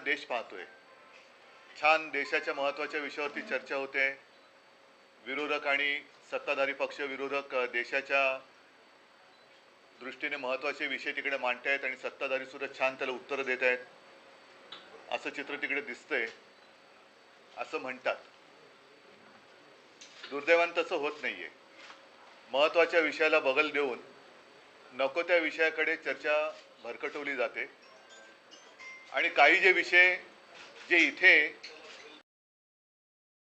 संपूर्ण देश पाहतोय. छान देशाच्या महत्त्वाच्या विषयावरती चर्चा होते. विरोधक आणि सत्ताधारी पक्ष विरोधक देशाच्या दृष्टीने महत्त्वाचे विषय तिकडे मांडतायत आणि सत्ताधारी सुद्धा छान त्याला उत्तरं देत आहेत असं चित्र तिकडे दिसतंय. असं म्हणतात. दुर्दैवान तसं होत नाहीये. महत्त्वाच्या विषयाला बगल देऊन नको त्या विषयाकडे चर्चा भरकटवली जाते. आणि काही जे विषय जे इथे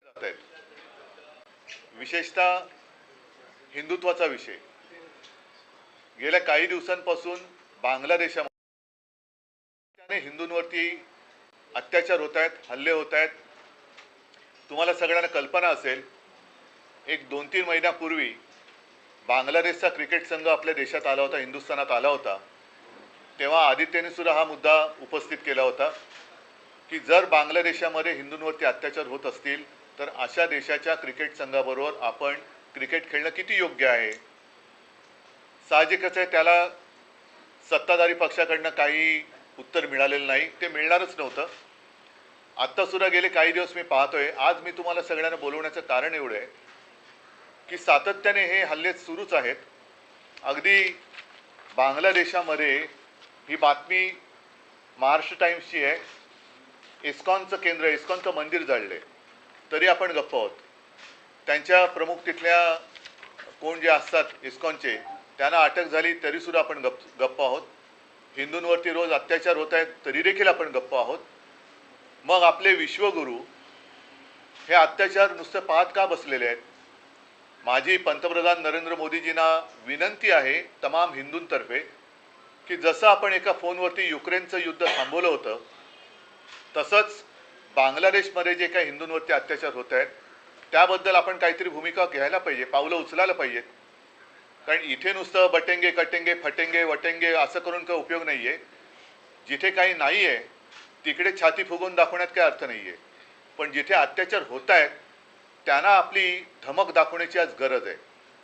जात आहेत विशेषतः हिंदुत्वाचा विषय. गेल्या काही दिवसांपासून बांगलादेशामध्ये हिंदूंवरती अत्याचार होत आहेत हल्ले होत आहेत. तुम्हाला सगळ्यांना कल्पना असेल एक दोन तीन महिन्यापूर्वी बांगलादेशचा क्रिकेट संघ आपल्या देशात आला होता हिंदुस्थानात आला होता. तेव्हा आदित्यने सुद्धा हा मुद्दा उपस्थित केला होता की जर बांगलादेशामध्ये हिंदूंवरती अत्याचार होत असतील तर अशा देशाच्या क्रिकेट संघाबरोबर आपण क्रिकेट खेळणं किती योग्य आहे? साहजिकच आहे त्याला सत्ताधारी पक्षाकडनं काही उत्तर मिळालेलं नाही ते मिळणारच नव्हतं. आत्ता सुद्धा गेले काही दिवस मी पाहतोय आज मी तुम्हाला सगळ्यांना बोलवण्याचं कारण एवढं आहे की सातत्याने हे हल्ले सुरूच आहेत. अगदी बांगलादेशामध्ये ही बातमी महाराष्ट्र टाईम्सची आहे. इस्कॉनचं केंद्र इस्कॉनचं मंदिर जाळले. तरी आपण गप्प आहोत. त्यांच्या प्रमुख तिथल्या कोण जे असतात इस्कॉनचे त्यांना अटक झाली तरीसुद्धा आपण गप गप्प आहोत. हिंदूंवरती रोज अत्याचार होत आहेत तरी देखील आपण गप्प आहोत. मग आपले विश्वगुरू हे अत्याचार नुसतं पाहत का बसलेले आहेत? माझी पंतप्रधान नरेंद्र मोदीजींना विनंती आहे तमाम हिंदूंतर्फे की जसं आपण एका फोनवरती युक्रेनचं युद्ध थांबवलं होतं तसंच बांगलादेशमध्ये जे काही हिंदूंवरती अत्याचार होत आहेत त्याबद्दल आपण काहीतरी भूमिका घ्यायला पाहिजे पावलं उचलायला पाहिजेत कारण इथे नुसतं बटेंगे कटेंगे फटेंगे वटेंगे असं करून काही उपयोग नाही आहे जिथे काही नाही आहे तिकडे छाती फुगवून दाखवण्यात काही अर्थ नाही आहे पण जिथे अत्याचार होत आहेत त्यांना आपली धमक दाखवण्याची आज गरज आहे.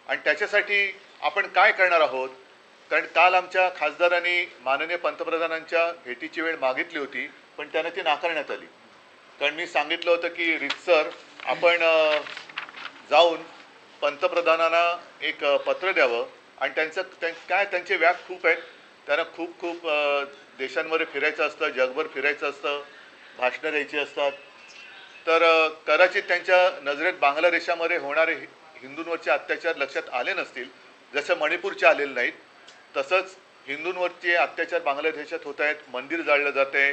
आणि त्याच्यासाठी आपण काय करणार आहोत? कारण काल आमच्या खासदारांनी माननीय पंतप्रधानांच्या भेटीची वेळ मागितली होती पण त्यांना ती नाकारण्यात आली. कारण मी सांगितलं होतं की रितसर आपण जाऊन पंतप्रधानांना एक पत्र द्यावं आणि त्यांचं त्यां काय त्यांचे व्याप खूप आहेत त्यांना खूप खूप देशांमध्ये फिरायचं असतं जगभर फिरायचं असतं भाषणं द्यायची असतात. तर कदाचित त्यांच्या नजरेत बांगलादेशामध्ये होणारे हिंदूंवरचे अत्याचार लक्षात आले नसतील जसं मणिपूरचे आलेले नाहीत तसंच हिंदूंवरचे अत्याचार बांगलादेशात होत आहेत मंदिर जाळलं जाते.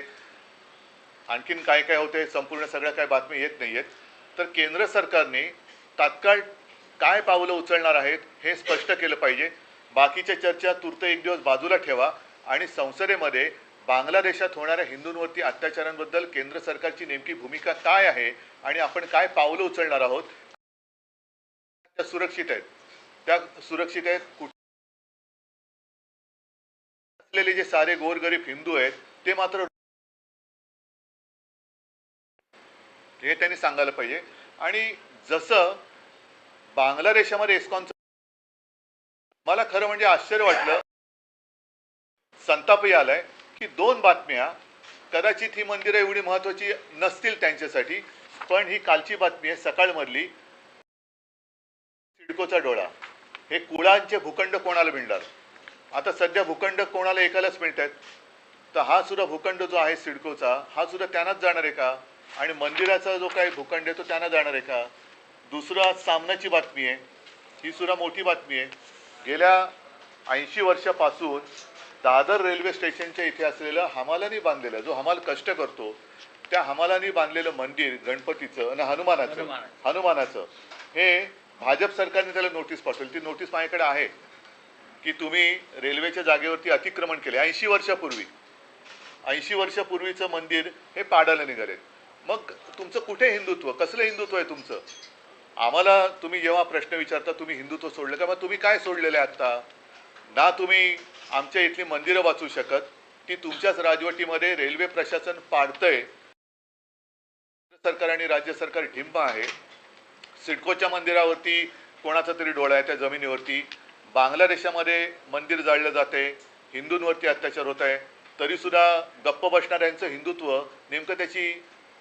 आणखीन काय काय होते संपूर्ण सगळ्या काय बातमी येत नाही आहेत तर केंद्र सरकारने तात्काळ काय पावलं उचलणार आहेत हे स्पष्ट केलं पाहिजे. बाकीच्या चर्चा तूर्त एक दिवस बाजूला ठेवा आणि संसदेमध्ये बांगलादेशात होणाऱ्या हिंदूंवरती अत्याचारांबद्दल केंद्र सरकारची नेमकी भूमिका काय आहे आणि आपण काय पावलं उचलणार आहोत त्या सुरक्षित आहेत. त्या सुरक्षित आहेत कुठ असलेले जे सारे गोरगरीब हिंदू आहेत ते मात्र हे त्यांनी सांगायला पाहिजे. आणि जसं बांगलादेशामध्ये इस्कॉनचं मला खरं म्हणजे आश्चर्य वाटलं. संतापही आलाय की दोन बातम्या कदाचित ही मंदिरं एवढी महत्वाची नसतील त्यांच्यासाठी पण ही कालची बातमी आहे सकाळमधली. सिडकोचा डोळा. हे कुळांचे भूखंड कोणाला मिळणार आता सध्या भूखंड कोणाला एकालाच मिळत आहेत तर हा सुद्धा भूखंड जो आहे सिडकोचा हा सुद्धा त्यांनाच जाणार आहे का? आणि मंदिराचा जो काही भूखंड आहे तो त्यांना जाणार आहे का? दुसरा सामनाची बातमी आहे. ही सुद्धा मोठी बातमी आहे. गेल्या ऐंशी वर्षापासून दादर रेल्वे स्टेशनच्या इथे असलेलं हमालानी बांधलेलं जो हमाल कष्ट करतो त्या हमालानी बांधलेलं मंदिर गणपतीचं आणि हनुमानाचं हनुमानाचं. हनुमानाचं हे भाजप सरकारने त्याला नोटीस पाठवली. ती नोटीस माझ्याकडे आहे. की तुम्ही रेल्वेच्या जागेवरती अतिक्रमण केले. ऐंशी वर्षापूर्वी. ऐंशी वर्षापूर्वीचं मंदिर हे पाडायला निघालेत मग तुमचं कुठे हिंदुत्व? कसलं हिंदुत्व आहे तुमचं? आम्हाला तुम्ही जेव्हा प्रश्न विचारता तुम्ही हिंदुत्व सोडलं का? मग तुम्ही काय सोडलेलं आहे आत्ता? ना तुम्ही आमच्या इथली मंदिरं वाचू शकत. ती तुमच्याच राजवटीमध्ये रेल्वे प्रशासन पाडतंय. सरकार आणि राज्य सरकार ढिंब आहे. सिडकोच्या मंदिरावरती कोणाचा तरी डोळा आहे त्या जमिनीवरती. बांगलादेशामध्ये मंदिर जाळलं जाते हिंदूंवरती अत्याचार होत आहे तरीसुद्धा गप्प बसणाऱ्यांचं हिंदुत्व नेमकं त्याची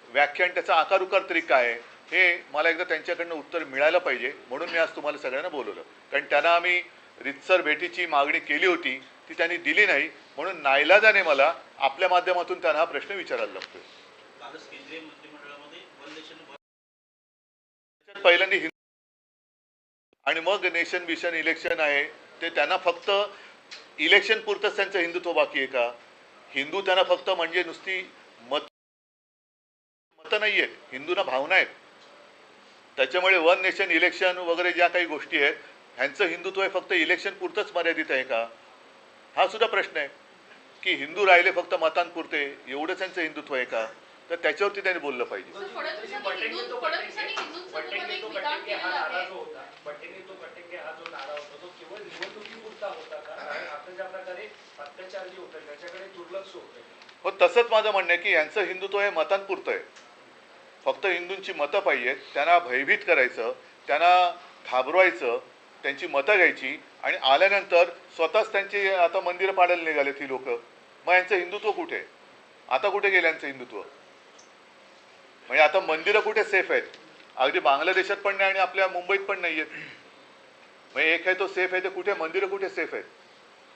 व्याख्या आणि त्याचा आकार उकार तरी काय? आहे हे मला एकदा त्यांच्याकडनं उत्तर मिळायला पाहिजे म्हणून मी आज तुम्हाला सगळ्यांना बोलवलं. कारण त्यांना आम्ही रितसर भेटीची मागणी केली होती ती त्यांनी दिली नाही म्हणून नाईलाजाने मला आपल्या माध्यमातून त्यांना हा प्रश्न विचारायला लागतोय. पहिल्यांदा आणि मग नेशन मिशन इलेक्शन आहे ते त्यांना फक्त इलेक्शन पुरतंच त्यांचं हिंदुत्व बाकी आहे का? हिंदू त्यांना फक्त म्हणजे नुसती मत मतं नाही आहेत हिंदूंना भावना आहेत. त्याच्यामुळे वन नेशन इलेक्शन वगैरे ज्या काही गोष्टी आहेत ह्यांचं हिंदुत्व हे फक्त इलेक्शन पुरतंच मर्यादित आहे का? हा सुद्धा प्रश्न आहे. की हिंदू राहिले फक्त मतांपुरते एवढंच त्यांचं हिंदुत्व आहे का? तर त्याच्यावरती त्यांनी बोललं पाहिजे. हा केलेलं नारा आहे. जो होता बटेंगे तो कटेंगे हा जो नारा होता तो केवळ निवडणुकीपुरता होता का? कारण आता ज्या प्रकारे अत्याचार जे होतात त्याच्याकडे दुर्लक्ष होतंय. हो तसंच माझं म्हणणं आहे की यांचं हिंदुत्व हे मतांपुरतं आहे. फक्त हिंदूंची मतं पाहिजेत त्यांना भयभीत करायचं त्यांना घाबरवायचं त्यांची मतं घ्यायची आणि आल्यानंतर स्वतःच त्यांची आता मंदिरं पाडायला निघाले ती लोक. मग यांचं हिंदुत्व कुठे? आता कुठे गेलं यांचं हिंदुत्व? म्हणजे आता मंदिरं कुठे सेफ आहेत? अगदी बांगलादेशात पण नाही आणि आपल्या मुंबईत पण नाही आहेत म्हणजे एक आहे तो सेफ आहे ते कुठे मंदिरं कुठे सेफ आहेत?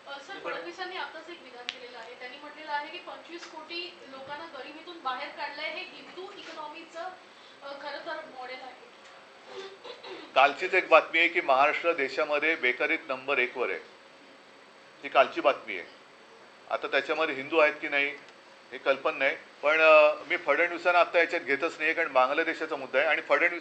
अ, सर फडणवीसांनी आताच एक विधान केलेलं आहे. त्यांनी म्हटलेलं आहे की पंचवीस कोटी लोकांना गरिबीतून बाहेर काढलंय हे हिंदू इकॉनॉमीचं अ, खरं तर मॉडेल आहे. कालचीच एक बातमी आहे की महाराष्ट्र देशामध्ये बेकारीत नंबर एकवर आहे. ही कालची बातमी आहे. आता त्याच्यामध्ये हिंदू आहेत की नाही? हे कल्पना नाही. पण मी फडणवीसांना आता याच्यात घेतच नाही कारण बांगलादेशाचा मुद्दा आहे. आणि फडणवीस